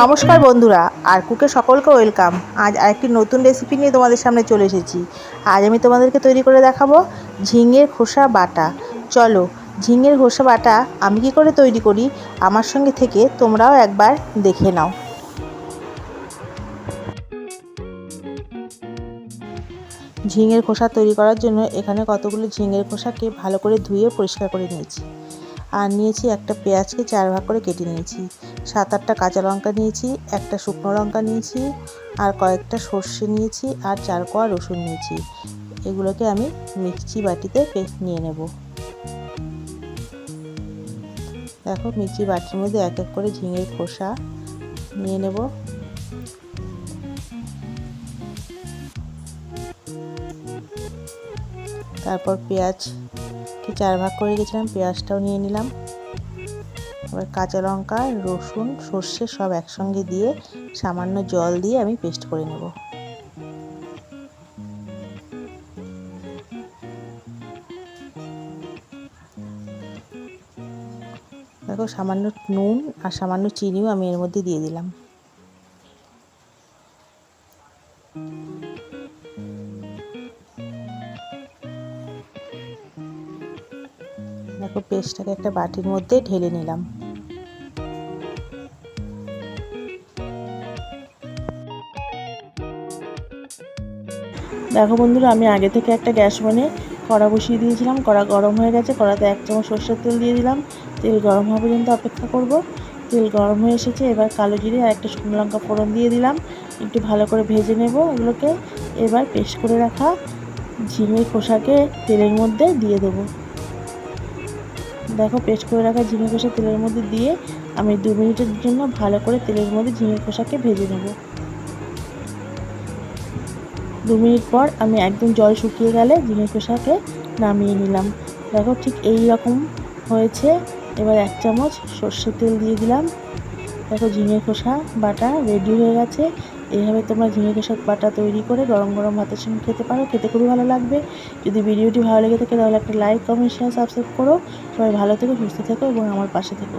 নমস্কার বন্ধুরা, আর কুকে সকলকে ওয়েলকাম। আজ আরেকটি নতুন রেসিপি নিয়ে তোমাদের সামনে চলে এসেছি। আজ আমি তোমাদেরকে তৈরি করে দেখাবো ঝিঙের খোসা বাটা। চলো, ঝিঙের খোসা বাটা আমি কি করে তৈরি করি, আমার সঙ্গে থেকে তোমরাও একবার দেখে নাও। ঝিঙের খোসা তৈরি করার জন্য এখানে কতগুলো ঝিঙের খোসাকে ভালো করে ধুয়ে পরিষ্কার করে নিয়েছি। আর নিয়েছি একটা পেঁয়াজকে চার ভাগ করে কেটে নিয়েছি। সাত আটটা কাঁচা লঙ্কা নিয়েছি, একটা শুকনো লঙ্কা নিয়েছি, আর কয়েকটা সর্ষে নিয়েছি, আর চার কোয়া রসুন নিয়েছি। এগুলোকে আমি মিক্সি বাটিতে নিয়ে নেব। দেখো, মিক্সি বাটির মধ্যে এক এক করে ঝিঙের খোসা নিয়ে নেব। তারপর পেঁয়াজকে চার ভাগ করে গেছিলাম পেঁয়াজটাও নিয়ে নিলাম। এবার কাঁচা লঙ্কা, রসুন, সর্ষে সব একসঙ্গে দিয়ে সামান্য জল দিয়ে আমি পেস্ট করে নেব। দেখো, সামান্য নুন আর সামান্য চিনিও আমি এর মধ্যে দিয়ে দিলাম। দেখো পেস্টটাকে একটা বাটির মধ্যে ঢেলে নিলাম। দেখো বন্ধুরা, আমি আগে থেকে একটা গ্যাস মানে কড়া বসিয়ে দিয়েছিলাম। কড়া গরম হয়ে গেছে, কড়াতে এক চামচ সর্ষের তেল দিয়ে দিলাম। তেল গরম হওয়া পর্যন্ত অপেক্ষা করব। তেল গরম হয়ে এসেছে, এবার কালো জিরে আর একটা শুকনো লঙ্কা ফোড়ন দিয়ে দিলাম। একটু ভালো করে ভেজে নেব এগুলোকে। এবার পেস্ট করে রাখা ঝিঙে খোসাকে তেলের মধ্যে দিয়ে দেবো। দেখো, পেস্ট করে রাখা ঝিঙে কষা তেলের মধ্যে দিয়ে আমি দু মিনিটের জন্য ভালো করে তেলের মধ্যে ঝিঙে কষাকে ভেজে নেব। দু মিনিট পর আমি একদম জল শুকিয়ে গেলে ঝিঙে কষাকে নামিয়ে নিলাম। দেখো, ঠিক এই রকম হয়েছে। এবার এক চামচ সর্ষের তেল দিয়ে দিলাম। দেখো, ঝিঙে খোসা বাটা রেডি হয়ে গেছে। এইভাবে তোমরা ঝিঙে খোসা পাটা তৈরি করে গরম গরম ভাতের সঙ্গে খেতে পারো, খেতে খুবই ভালো লাগবে। যদি ভিডিওটি ভালো লেগে থাকে তাহলে একটা লাইক কমেন্ট শেয়ার সাবস্ক্রাইব করো। সবাই ভালো থেকো, সুস্থ থেকো এবং আমার পাশে থেকো।